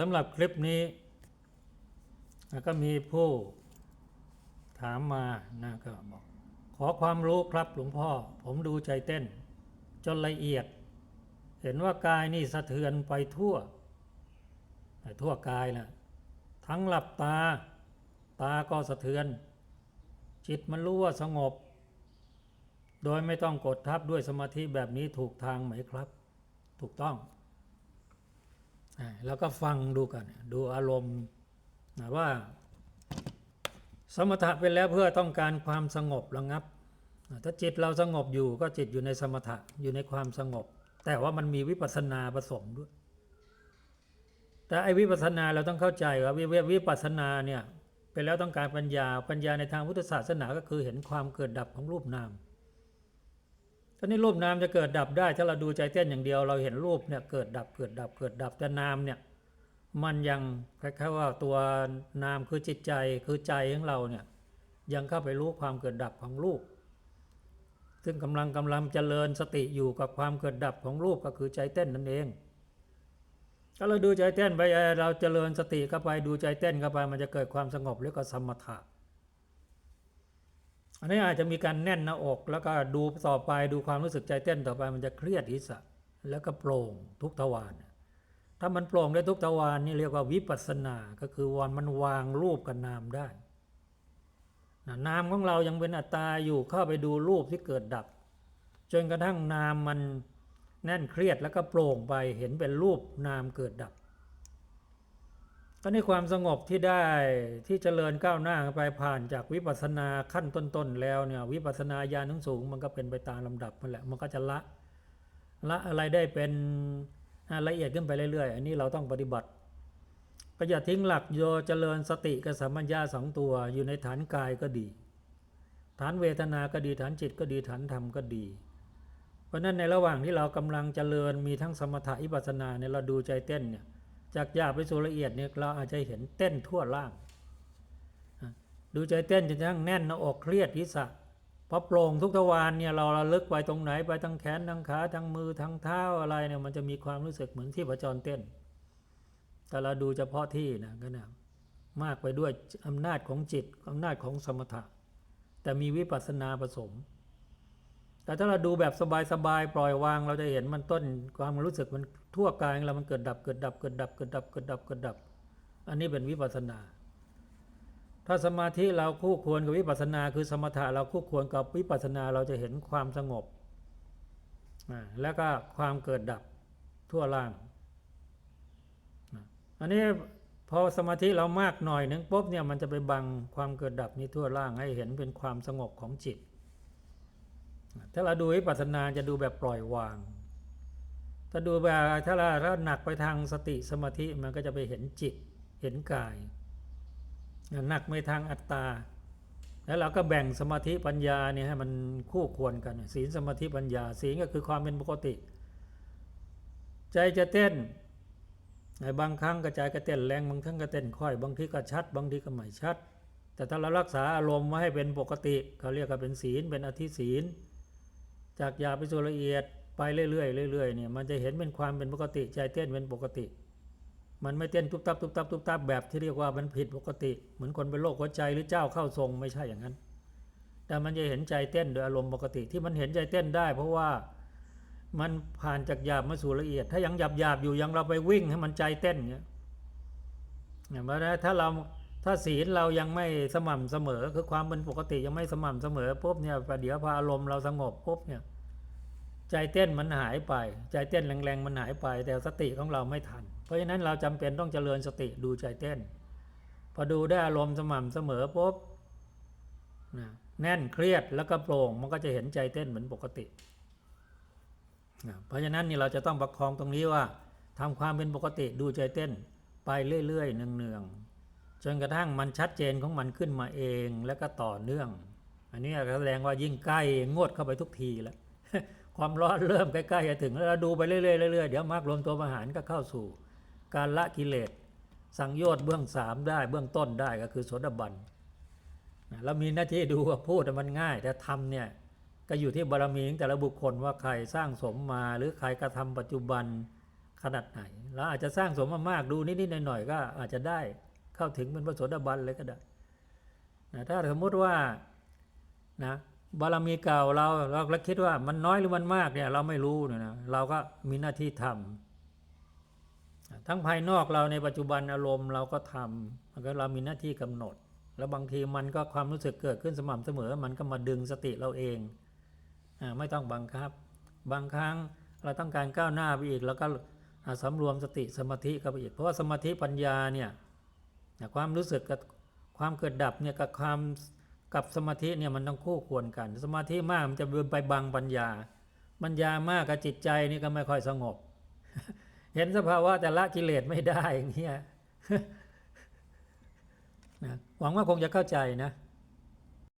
สำหรับคลิปนี้แล้วก็มีผู้ถามมานะก็บอกขอความรู้ครับหลวงพ่อ ผมดูใจเต้น จนละเอียด เห็นว่ากายนี่สะเทือนไปทั่ว ทั่วกายนะทั้งหลับตา ตาก็สะเทือน จิตมันรู้ว่าสงบ โดยไม่ต้องกดทับด้วยสมาธิแบบนี้ถูกทางไหมครับ ถูกต้อง แล้วก็ฟังดูกัน ดูอารมณ์ว่า สมถะเป็นแล้วเพื่อต้องการความสงบระงับ ถ้าจิตเราสงบอยู่ก็จิตอยู่ในสมถะอยู่ในความสงบ แต่ว่ามันมีวิปัสนาผสมด้วย แต่ไอ้วิปัสนาเราต้องเข้าใจว่าวิวิปัสสนาเนี่ยเป็นแล้วต้องการปัญญาปัญญาในทางพุทธศาสนาก็คือเห็นความเกิดดับของรูปนาม ตอนนี้รูปนามจะเกิดดับได้ ถ้าเราดูใจเต้นอย่างเดียว เราเห็นรูปเนี่ยเกิดดับเกิดดับเกิดดับแต่นามเนี่ยมันยังคล้ายๆว่าตัวนามคือจิตใจคือใจของเราเนี่ยยังเข้าไปรู้ความเกิดดับของรูป ซึ่งกำลังกำลังเจริญสติอยู่กับความเกิดดับของรูปก็คือใจเต้นนั่นเอง ถ้าเราดูใจเต้นไปเราเจริญสติเข้าไปดูใจเต้นเข้าไปมันจะเกิดความสงบเรียกว่าสมถะ อันนี้อาจจะมีการแน่นหน้าอก แล้วก็ดูต่อไปดูความรู้สึกใจเต้นต่อไปมันจะเครียดทิศะแล้วก็โปร่งทุกทวารถ้ามันโปร่งได้ทุกทวารนี่เรียกว่าวิปัสสนาก็คือวันมันวางรูปกับนามได้นะนามของเรายังเป็นอัตตาอยู่เข้าไปดูรูปที่เกิดดับ จนกระทั่งนามมันแน่นเครียดแล้วก็โปร่งไปเห็นเป็นรูปนามเกิดดับ อนนี้ความสงบที่ได้ที่เจริญก้าวหน้าไปผ่านจากวิปัสสนาขั้นต้นๆแล้วเนี่ยวิปัสสนาญาณทั้งสูงมันก็เป็นไปตามลำดับนั่นแหละมันก็จะละละอะไรได้เป็นละเอียดขึ้นไปเรื่อยๆ อันนี้เราต้องปฏิบัติก็อย่าทิ้งหลักโยเจริญสติกับสัมมัญญาสองตัวอยู่ในฐานกายก็ดี ฐานเวทนาก็ดีฐานจิตก็ดีฐานธรรมก็ดี เพราะนั้นในระหว่างที่เรากำลังเจริญมีทั้งสมถะอิปัสสนาเนี่ยเราดูใจเต้นเนี่ย จากหยาบไปสู่ละเอียดเนี่ยเราอาจจะเห็นเต้นทั่วร่าง ดูใจเต้นจนกระทั่งแน่นหน้าอกเครียดทิศะพอโปร่งทุกทวารเนี่ยเราระลึกไปตรงไหนไปทั้งแขนทั้งขาทั้งมือทั้งเท้าอะไรเนี่ยมันจะมีความรู้สึกเหมือนที่ประจรเต้น แต่เราดูเฉพาะที่นะก็นะมากไปด้วยอำนาจของจิตอำนาจของสมถะ แต่มีวิปัสสนาผสม แต่ถ้าเราดูแบบสบายๆปล่อยวาง เราจะเห็นมันต้นความรู้สึกมันทั่วกายเรามันเกิดดับเกิดดับเกิดดับเกิดดับเกิดดับเกิดดับ อันนี้เป็นวิปัสสนา ถ้าสมาธิเราคู่ควรกับวิปัสสนาคือสมถะเราคู่ควรกับวิปัสสนาเราจะเห็นความสงบแล้วก็ความเกิดดับทั่วล่างอันนี้พอสมาธิเรามากหน่อยนึงปุ๊บเนี่ยมันจะไปบังความเกิดดับนี้ทั่วล่างให้เห็นเป็นความสงบของจิต ถ้าเราดูวิปัสสนาจะดูแบบปล่อยวาง ถ้าดูแบบถ้าเราถ้าหนักไปทางสติสมาธิมันก็จะไปเห็นจิตเห็นกาย หนักไปทางอัตตา แล้วเราก็แบ่งสมาธิปัญญาเนี่ยให้มันคู่ควรกันศีลสมาธิปัญญาศีลก็คือความเป็นปกติ ใจจะเต้นในบางครั้งกระจายก็เต้นแรงบางครั้งก็เต้นค่อยบางทีก็ชัด บางทีก็ไม่ชัด แต่ถ้าเรารักษาอารมณ์ไว้ให้เป็นปกติเขาเรียกว่าเป็นศีลเป็นอธิศีล จากหยาบไปสู่ละเอียดไปเรื่อยๆเรื่อยๆเนี่ยมันจะเห็นเป็นความเป็นปกติใจเต้นเป็นปกติ มันไม่เต้นตุบตับตุบตับตุบตับแบบที่เรียกว่ามันผิดปกติ เหมือนคนเป็นโรคหัวใจหรือเจ้าเข้าทรงไม่ใช่อย่างนั้น แต่มันจะเห็นใจเต้นโดยอารมณ์ปกติที่มันเห็นใจเต้นได้ เพราะว่ามันผ่านจากหยาบมาสู่ละเอียด ถ้ายังหยาบหยาบอยู่ยังเราไปวิ่งให้มันใจเต้นเงี้ยเนี่ยมาถ้าเรา ถ้าศีลเรายังไม่สม่ำเสมอ คือความเป็นปกติยังไม่สม่ำเสมอปุ๊บเนี่ยประเดี๋ยวพออารมณ์เราสงบปุ๊บเนี่ย ใจเต้นมันหายไป ใจเต้นแรงๆมันหายไป แต่สติของเราไม่ทัน เพราะฉะนั้นเราจำเป็นต้องเจริญสติดูใจเต้น พอดูได้อารมณ์สม่ำเสมอปุ๊บนะแน่นเครียดแล้วก็โปร่งมันก็จะเห็นใจเต้นเหมือนปกตินะเพราะฉะนั้นนี่เราจะต้องประคองตรงนี้ว่าทำความเป็นปกติดูใจเต้น ไปเรื่อยๆเนืองๆ จนกระทั่งมันชัดเจนของมันขึ้นมาเองแล้วก็ต่อเนื่อง อันนี้แสดงว่ายิ่งใกล้งวดเข้าไปทุกทีแล้วความร้อนเริ่มใกล้ๆจะถึงแล้วเราดูไปเรื่อยๆเรื่อยๆเดี๋ยวมรรครวมตัวมหารก็เข้าสู่ การละกิเลสสังโยชน์เบื้องสามได้เบื้องต้นได้ก็คือโสดาบันนะแล้วมีหน้าที่ดูว่าพูดมันง่าย แต่ทำเนี่ยก็อยู่ที่บารมีของแต่ละบุคคลว่าใครสร้างสมมาหรือใครกระทำปัจจุบันขนาดไหนเราอาจจะสร้างสมมามากดูนิดๆหน่อยๆก็อาจจะได้ เข้าถึงเป็นพระโสดาบันเลยก็ได้นะถ้าสมมติว่านะบารมีเก่าเราเราเราคิดว่ามันน้อยหรือมันมากเนี่ยเราไม่รู้เนี่ยนะเราก็มีหน้าที่ทำทั้งภายนอกเราในปัจจุบันอารมณ์เราก็ทำแล้วก็เรามีหน้าที่กำหนด แล้วบางทีมันก็ความรู้สึกเกิดขึ้นสม่ำเสมอ มันก็มาดึงสติเราเองอาไม่ต้องบังคับ บางครั้งเราต้องการก้าวหน้าไปอีก แล้วก็อ่าสำรวมสติสมาธิเข้าไปอีก เพราะว่าสมาธิปัญญาเนี่ย นะความรู้สึกกับความเกิดดับเนี่ยกับความกับสมาธิเนี่ยมันต้องคู่ควรกัน สมาธิมากมันจะไปบังปัญญา ปัญญามากกับจิตใจนี่ก็ไม่ค่อยสงบ เห็นสภาวะแต่ละกิเลสไม่ได้อย่างเงี้ยนะหวังว่าคงจะเข้าใจนะ